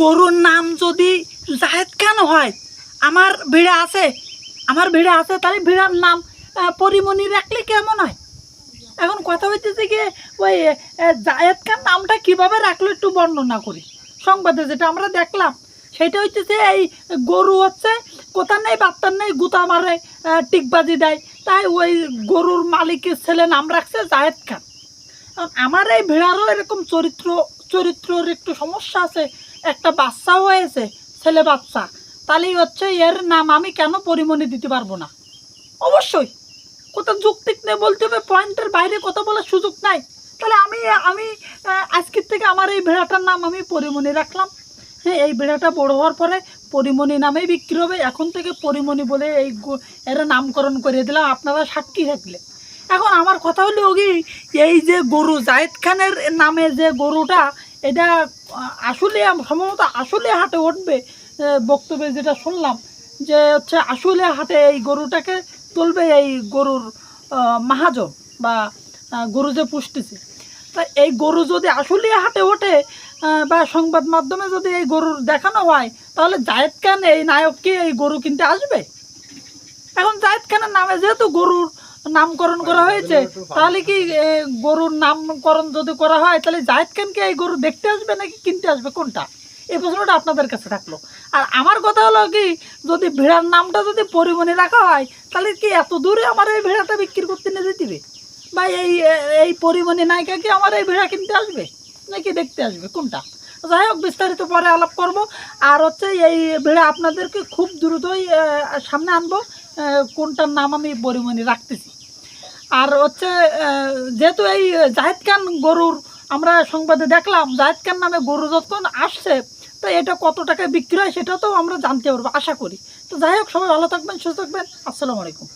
গরুর নাম যদি জাহেদ খান হয়, আমার ভিড়ে আছে, আমার ভিড়ে আছে, তাহলে ভিড়ার নাম পরিমণি রাখলে কেমন হয়? এখন কথা হইতেছে কি, ওই জায়েদ খান নামটা কীভাবে রাখল একটু বর্ণনা করি। সংবাদে যেটা আমরা দেখলাম, সেটা হইতেছে এই গরু হচ্ছে, কোথার নেই বাত্তার নেই, গুতা মারে টিকবাজি দেয়, তাই ওই গরুর মালিকের ছেলে নাম রাখছে জায়েদ খান। আমার এই ভেড়ারও এরকম চরিত্র, চরিত্রর একটু সমস্যা আছে একটা বাচ্চাও হয়েছে, ছেলে বাচ্চা। তাহলেই হচ্ছে এর নাম আমি কেন পরিমণি দিতে পারব না? অবশ্যই। কোথাও যুক্তিক নেই বলতে হবে পয়েন্টের বাইরে কথা বলার সুযোগ নাই। তাহলে আমি আমি আজকের থেকে আমার এই ভেড়াটার নাম আমি পরিমণি রাখলাম। হ্যাঁ এই ভেড়াটা বড় হওয়ার পরে পরিমণি নামেই বিক্রি হবে। এখন থেকে পরিমণি বলে এই এর নামকরণ করে দিলাম। আপনারা সাক্ষী থাকলে। এখন আমার কথা হলো কি, এই যে গরু, জায়েদ খানের নামে যে গরুটা এটা, আসলে সম্ভবত আসলে হাটে উঠবে বক্তব্যে যেটা শুনলাম, যে হচ্ছে আসলে হাটে এই গরুটাকে তুলবে এই গরুর মাহাজন বা গরু যে পুষতেছে। তা এই গরু যদি আসলে হাটে ওঠে বা সংবাদ মাধ্যমে যদি এই গরুর দেখানো হয়, তাহলে জায়েদ খান, এই নায়ককে এই গরু কিনতে আসবে? এখন জায়েদ খানের নামে যেহেতু গরুর নামকরণ করা হয়েছে, তাহলে কি গরুর নামকরণ যদি করা হয়, তাহলে জায়েদ খানকে এই গরু দেখতে আসবে নাকি কিনতে আসবে? কোনটা? এই প্রশ্নটা আপনাদের কাছে থাকল। আর আমার কথা হলো কি, যদি ভেড়ার নামটা যদি পরিমণি রাখা হয়, তাহলে কি এত দূরে আমার এই ভেড়াটা বিক্রি করতে নিয়ে হবে? বা এই এই পরিমণি নায়িকা কি আমার এই ভেড়া কিনতে আসবে? নাকি দেখতে আসবে? কোনটা? যাই হোক, বিস্তারিত পরে আলাপ করব। আর হচ্ছে এই ভেড়া আপনাদেরকে খুব দ্রুতই সামনে আনব। কোনটার নাম আমি পরিমাণে রাখতেছি। আর হচ্ছে যেহেতু এই জাহেদ খান গরুর আমরা সংবাদে দেখলাম, জাহেদ খান নামে গরু যখন আসছে, তো এটা কত টাকায় বিক্রি হয় সেটা তো আমরা জানতে পারব, আশা করি। তো যাই হোক, সবাই ভালো থাকবেন, সুস্থ থাকবেন। আসসালামু আলাইকুম।